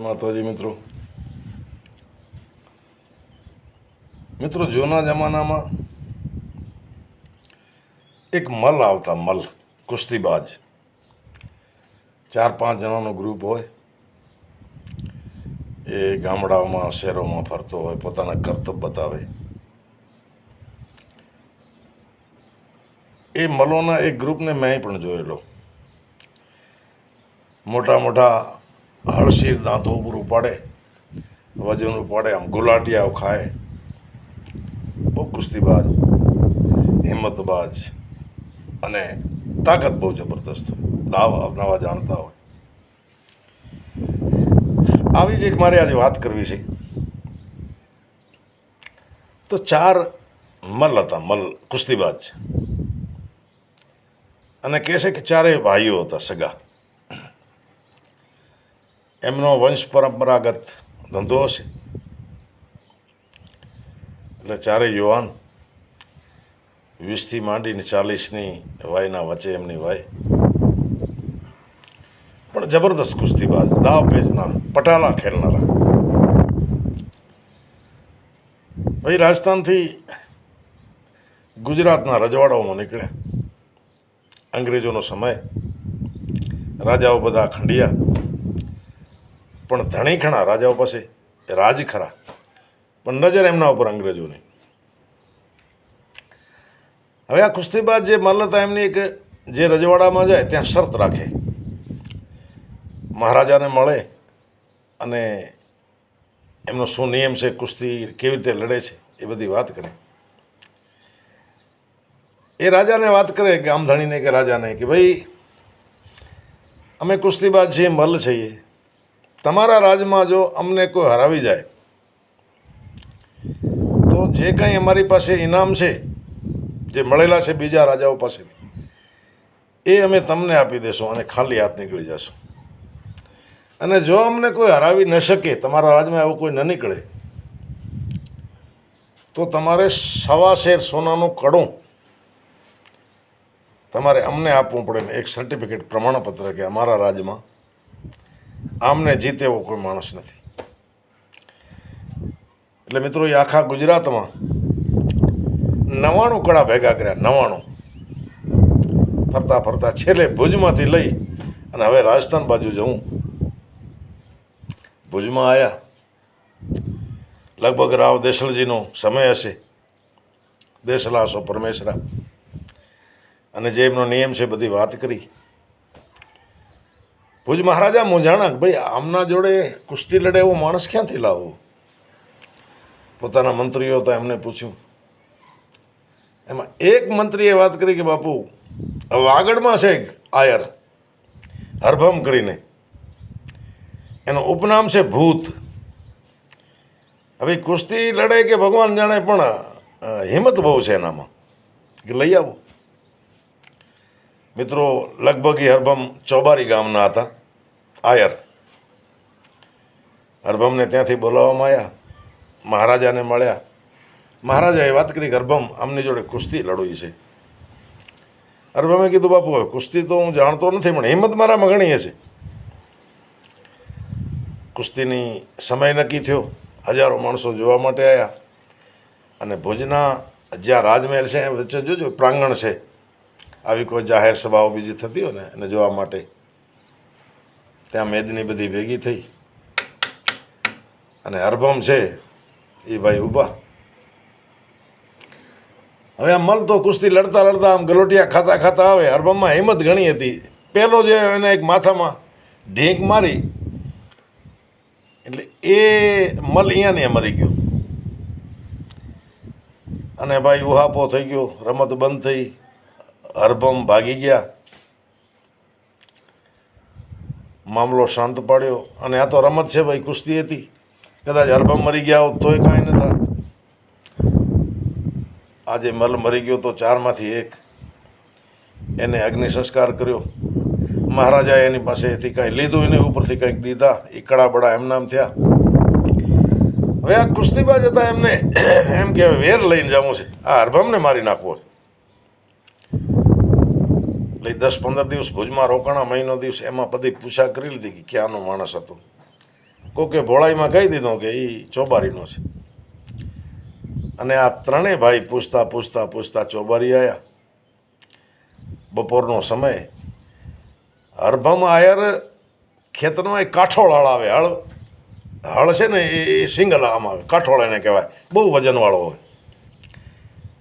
માતાજી મિત્રો મિત્રો જૂના જમાનામાં એક મલ આવતા, મલ, કુસ્તીબાજ. ચાર પાંચ જણાનો ગ્રુપ હોય. એ ગામડાઓમાં, શહેરોમાં ફરતો હોય, પોતાના કરતબ બતાવે. એ મલોના એક ગ્રુપને મેં પણ જોયેલો. મોટા મોટા હળસીર દાંતો ઉપર ઉપાડે વજન ઉપાડે આમ ગુલાટિયાઓ ખાય. બહુ કુસ્તીબાજ, હિંમતબાજ અને તાકાત બહુ જબરદસ્ત હોય. દાવ અપનાવા જાણતા હોય. આવી જ એક મારે આજે વાત કરવી છે. તો ચાર મલ હતા, મલ કુસ્તીબાજ. અને કહે છે કે ચારેય ભાઈઓ હતા, સગા. એમનો વંશ પરંપરાગત ધંધો હશે. એટલે ચારેય યુવાન વીસથી માંડીને ચાલીસની વાયના વચ્ચે એમની વાય. પણ જબરદસ્ત કુસ્તીબાજ દાવ પેચના, પટાલા ખેલનારા. ભાઈ, રાજસ્થાનથી ગુજરાતના રજવાડાઓમાં નીકળ્યા. અંગ્રેજોનો સમય, રાજાઓ બધા ખંડિયા. પણ ધણી ખણા રાજાઓ પાસે રાજ ખરા. પણ નજર એમના ઉપર અંગ્રેજોની. હવે આ કુસ્તીબાજ જે મલ્લ હતા એમની એક જે રજવાડામાં જાય ત્યાં શરત રાખે. મહારાજાને મળે અને એમનો શું નિયમ છે, કુસ્તી કેવી રીતે લડે છે, એ બધી વાત કરે. એ રાજાને વાત કરે ગામધણીને કે રાજાને કે ભાઈ, અમે કુસ્તીબાજ છીએ મલ્લ છીએ. તમારા રાજમાં જો અમને કોઈ હરાવી જાય, તો જે કંઈ અમારી પાસે ઇનામ છે, જે મળેલા છે બીજા રાજાઓ પાસેથી, એ અમે તમને આપી દેશું અને ખાલી હાથ નીકળી જશું. અને જો અમને કોઈ હરાવી ન શકે, તમારા રાજમાં એવું કોઈ ન નીકળે, તો તમારે સવા શેર સોનાનું કડું તમારે અમને આપવું પડે ને એક સર્ટિફિકેટ પ્રમાણપત્ર કે અમારા રાજ્યમાં આમને જીતે એવો કોઈ માણસ નથી. એટલે મિત્રો એ આખા ગુજરાતમાં નવાણું કળા ભેગા કર્યા, નવાણું. ફરતા ફરતા છેલ્લે ભુજમાંથી લઈ અને હવે રાજસ્થાન બાજુ જવું. ભુજમાં આવ્યા લગભગ રાવ દેસલજીનો સમય હશે. દેસલાસો પરમેશરા અને જે એમનો નિયમ છે, બધી વાત કરી. ભુજ મહારાજા મૂંઝાણા ભાઈ, આમના જોડે કુસ્તી લડે એવો માણસ ક્યાંથી લાવવો પોતાના મંત્રીઓ હતા એમને પૂછ્યું. એમાં એક મંત્રીએ વાત કરી કે, બાપુ વાગડમાં છે આયર, હરભમ કરીને. એનું ઉપનામ છે ભૂત. હવે કુસ્તી લડે કે ભગવાન જાણે, પણ હિંમત બહુ છે એનામાં. કે લઈ આવો. મિત્રો, લગભગ એ હરભમ ચોબારી ગામના હતા. આયર. હરભમને ત્યાંથી બોલાવવામાં આવ્યા મહારાજાને મળ્યા. મહારાજાએ વાત કરી, હરભમ, આમની જોડે કુસ્તી લડવી છે. હરભમે કીધું, બાપુ, હવે કુસ્તી તો હું જાણતો નથી, પણ હિંમત મારામાં ઘણી હશે. કુસ્તીની સમય નક્કી થયો. હજારો માણસો જોવા માટે આવ્યા અને ભુજના જ્યાં રાજમહેલ છે એ વચ્ચે જોજો, પ્રાંગણ છે. આવી કોઈ જાહેર સભાઓ બીજી થતી હોય ને, એને જોવા માટે. ત્યાં મેદની બધી ભેગી થઈ. અને અરભમ છે, એ ભાઈ ઊભા. હવે મલ તો કુસ્તી લડતા લડતા આમ ગલોટિયા ખાતા ખાતા આવે. અરબમમાં હિંમત ઘણી હતી. પહેલો જે એને એક માથામાં ઢીંક મારી, એટલે એ મલ અહીંયા ને મરી ગયો. અને ભાઈ ઉહાપો થઈ ગયો, રમત બંધ થઈ. હરભમ ભાગી ગયા. મામલો શાંત પાડ્યો. અને આ તો રમત છે ભાઈ, કુસ્તી હતી. કદાચ હરભમ મરી ગયા હોત તોય કાંઈ ન થાત. આજે મલ મરી ગયો તો ચારમાંથી એક. એને અગ્નિ સંસ્કાર કર્યો. મહારાજાએ એની પાસેથી કાંઈ લીધું એને ઉપરથી કંઈક દીધા. એ કડા બડા એમ નામ થયા. હવે આ કુસ્તીબાજ હતા એમને એમ કે વેર લઈને જવું છે. આ હરભમને મારી નાખવો છે. એટલે દસ પંદર દિવસ ભુજમાં રોકાણા મહિનો દિવસ, એમાં બધી પૂછા કરી લીધી કે ક્યાંનો માણસ હતો. કોકે ભોળાઈમાં કહી દીધો કે એ ચોબારીનો છે. અને આ ત્રણેય ભાઈ પૂછતા પૂછતા પૂછતા ચોબારી આવ્યા બપોરનો સમય. હરભમ આયર ખેતરમાં એ કાઠોળ હળ આવે. હળ હળ છે ને એ સિંગલ આમ આવે. કાઠોળ એને કહેવાય. બહુ વજનવાળો હોય.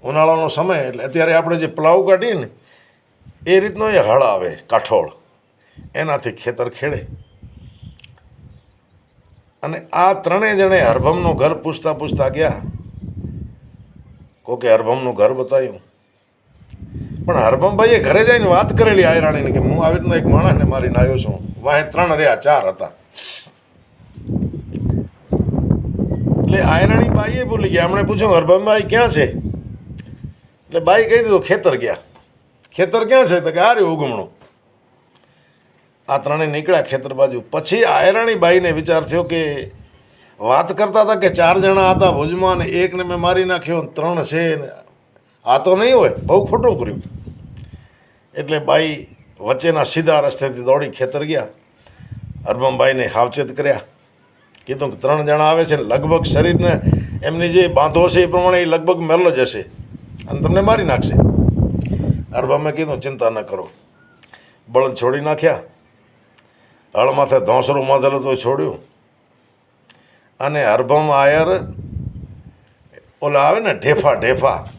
ઉનાળાનો સમય એટલે અત્યારે આપણે જે પ્લાવ કાઢીએ ને એ રીતનો એ હળ આવે, કાઠોળ. એનાથી ખેતર ખેડે. અને આ ત્રણેય જણે હરભમનું ઘર પૂછતા પૂછતા ગયા. કોકે હરભમનું ઘર બતાવ્યું પણ હરભમભાઈએ ઘરે જઈને વાત કરેલી આયરાણીને કે હું આવી રીતના એક માણસને મારીને આવ્યો છું. વાહે ત્રણ રહ્યા, ચાર હતા. એટલે આયરાણી બાઈએ બોલી ગયા, એમણે પૂછ્યું, હરભમભાઈ ક્યાં છે? એટલે બાઈ કહી દીધું, ખેતર ગયા. ખેતર ક્યાં છે? તો કે આ રહ્યું ઉગમણું. આ ત્રણેય નીકળ્યા ખેતર બાજુ. પછી આયરાણી બાઈને વિચાર થયો કે વાત કરતા હતા કે ચાર જણા હતા ભુજમાં ને એકને મેં મારી નાખ્યો ત્રણ છે આ તો નહીં હોય, બહુ ખોટું કર્યું. એટલે બાઈ વચ્ચેના સીધા રસ્તેથી દોડી ખેતર ગયા. અરબમભાઈને સાવચેત કર્યા. કીધું કે ત્રણ જણા આવે છે ને લગભગ શરીરને એમની જે બાંધો છે એ પ્રમાણે એ લગભગ મેલો જ હશે અને તમને મારી નાખશે. હરભમે કીધું, ચિંતા ન કરો. બળદ છોડી નાખ્યા. હળ માથે ધોંસરું બાંધેલું તો છોડ્યું. અને અરબમ આયર, ઓલા આવે ને, ઢેફા ઢેફા.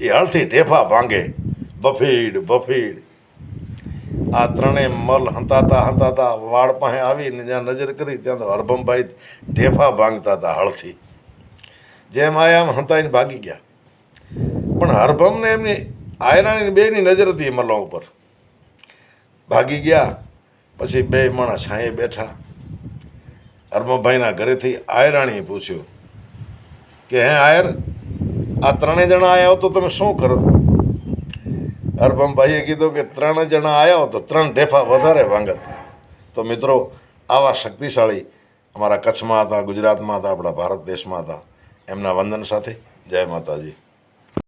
એ હળથી ઢેફા ભાંગે. બફીડ બફીડ. આ ત્રણેય મલ હંતાતા હંતાતા વાળ પાસે આવીને જ્યાં નજર કરી, ત્યાં તો હરભમભાઈ ઢેફા ભાંગતા હતા હળથી જેમ આયા એમ હંતાઈને ભાગી ગયા. પણ હરભમને એમની આયરાની બેની નજર હતી એ મલો ઉપર. ભાગી ગયા, પછી બે માણસ છાંયે બેઠા. હરમભાઈના ઘરેથી આયરાણીએ પૂછ્યું કે, હે આયર, આ ત્રણેય જણા આવ્યા તો તમે શું કરો? હરભમભાઈએ કીધું કે, ત્રણ જણા આવ્યા તો ત્રણ ઢેફા વધારે વાંગત. તો મિત્રો, આવા શક્તિશાળી અમારા કચ્છમાં હતા, ગુજરાતમાં હતા, આપણા ભારત દેશમાં હતા. એમના વંદન સાથે જય માતાજી.